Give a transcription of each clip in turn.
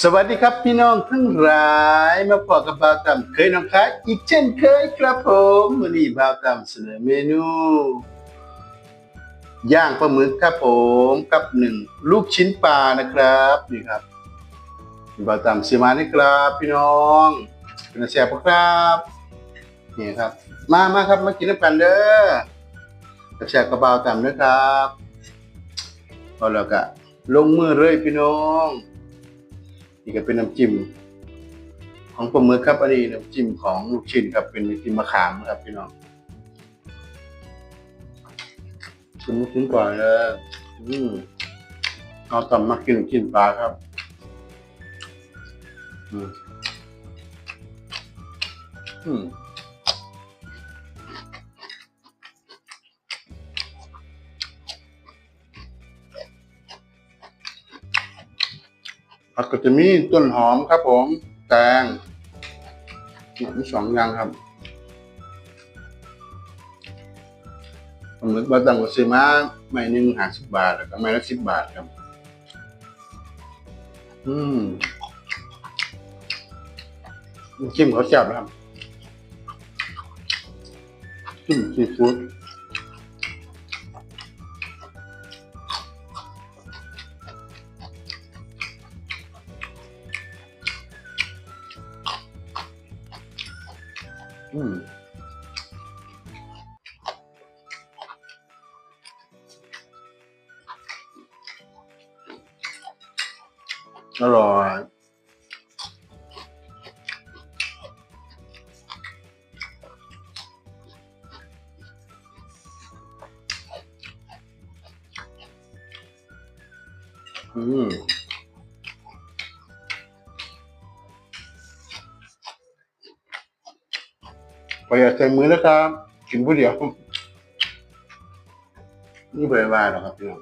สวัสดีครับพี่น้องทั้งหลายมาพอกับบ่าวตำเคยน้องค้าอีกเช่นเคยครับผมวันนี้บ่าวตำเสนอเมนูย่างปลาหมึกครับผมกับหนึ่งลูกชิ้นปลานะครับนี่ครับบ่าวตำซื้อมานี่ครับ พี่น้องเป็นแซ่บครับนี่ครับ มามาครับมากินน้ำกันเด้อแซ่บกับบ่าวตำนะครับพอแล้วก็ลงมือเลยพี่น้อง นี่ก็เป็นน้ำจิ้มของปลาหมึกครับอันนี้น้ำจิ้มของลูกชิ้นครับเป็นน้ำจิ้มมะขามครับพี่น้องชิมลูกชิ้นก่อนเลยอืมเอาตำมากินกินปลาครับ อืมอืม ผักก็จะมีต้นหอมครับผม แตงเนี่ยมีสองอย่างครับปลาหมึกบาตังก็ซื้อมาไม่หนึ่งหาสิบบาทแล้วก็ไม่ละสิบบาทครับ อืมจิ้มเขาแซ่บนะครับจิ้มซีฟู้ด อืมอร่อยอืม ประหยัดใส่มือนะครับ กินผู้เดียวนี่เบรวาหรอครับพี่น้อง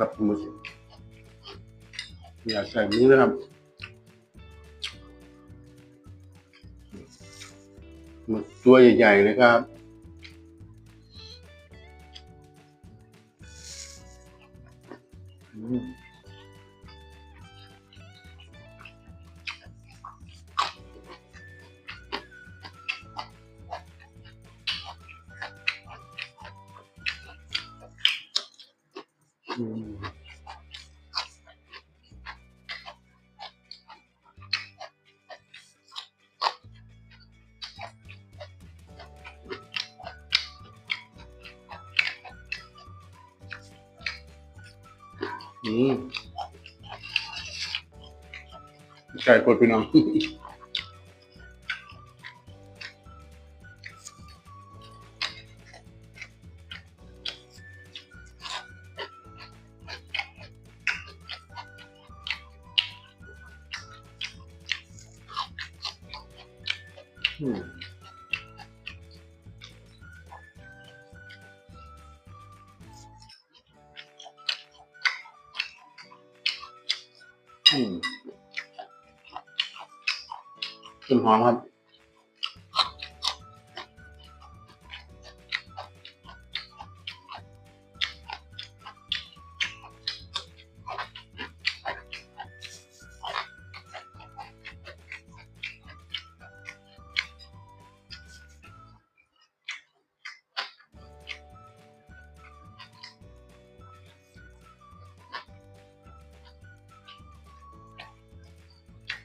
ครับมืออย่าใส่มือนะครับหมึกตัวใหญ่ๆเลยครับ อืมอืมไก่กดพี่น้อง อืมกลิ่นหอมครับ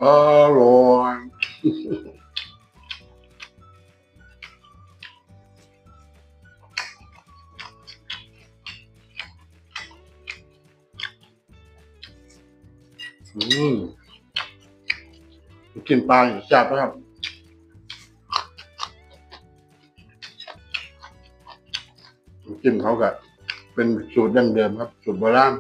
อร่อย อืมกินปลาอย่างแซ่บนะครับ กินเขากับเป็นสูตรดั้งเดิมครับ สูตรโบราณ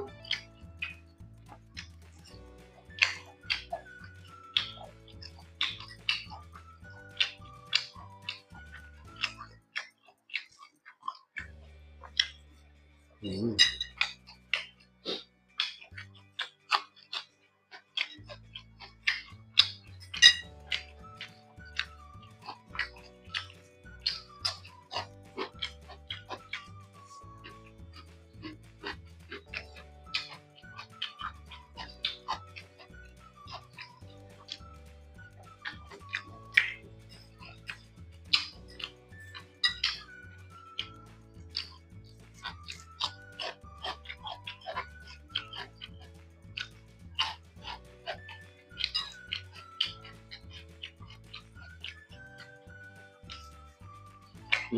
อื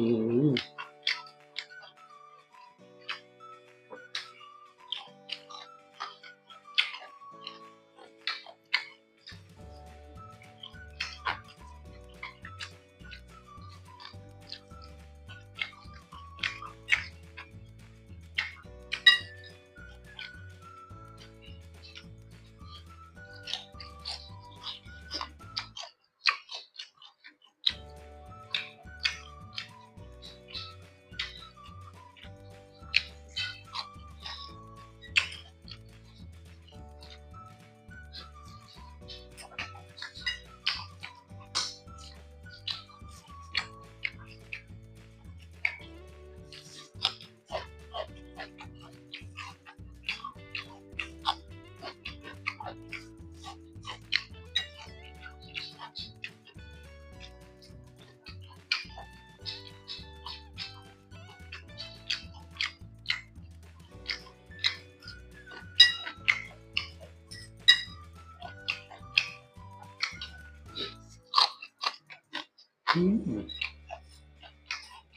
มอืม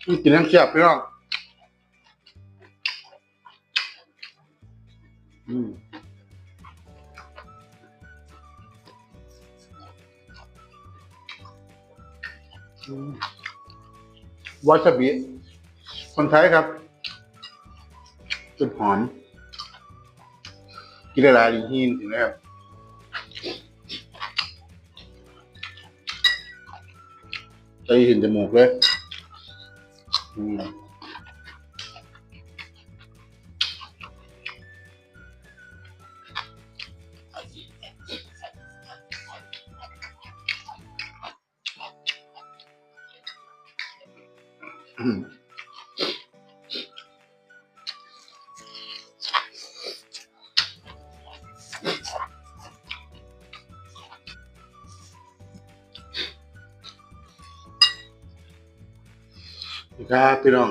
นี่กินน้ำเชียบพี่น้องอืมวาซาบิคนไทยครับจุดหอมกินหลายๆดีหินถึงแล้ว ใจเห็นจมูกเลยอืมอืม ครับพี่น้อง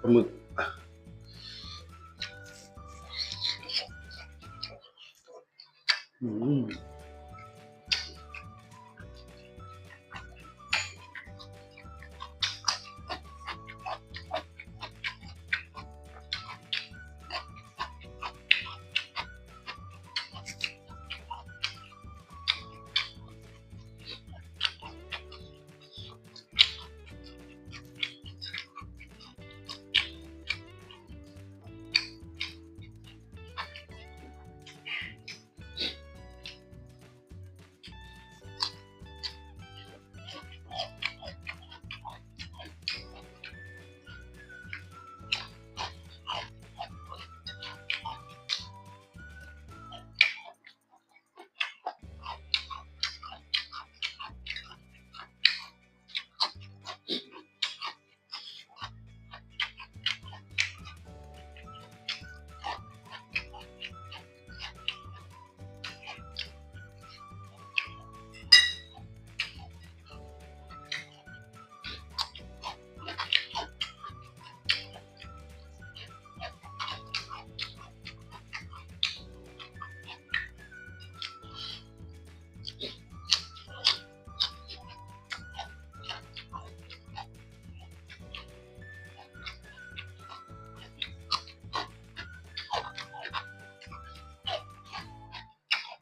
ปลาหมึก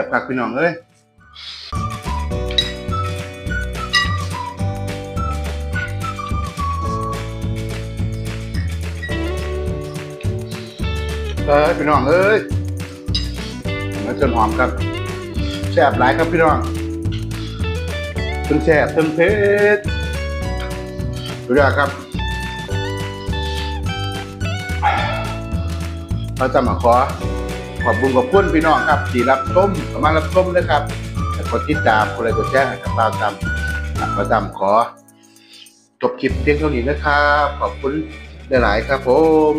บบผักพี่น้องเอ้ยเอ้ยพี่น้องเอ้ยมาจนหอมครับแซ่บหลายครับพี่น้องทั้งแซ่บทั้งเผ็ดดูดีครับเราจะมาขอ อบคุณขอบคุณพี่น้องครับที่รับชมสามารับชมนะครับแต่กดติดตามกดไลค์กดแชร์ให้กับบ่าวตามบ่าวตาขอจบคลิปเพียงเท่านี้นะครับ ขอบคุณหลาย ๆ ครับผม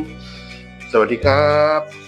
สวัสดีครับ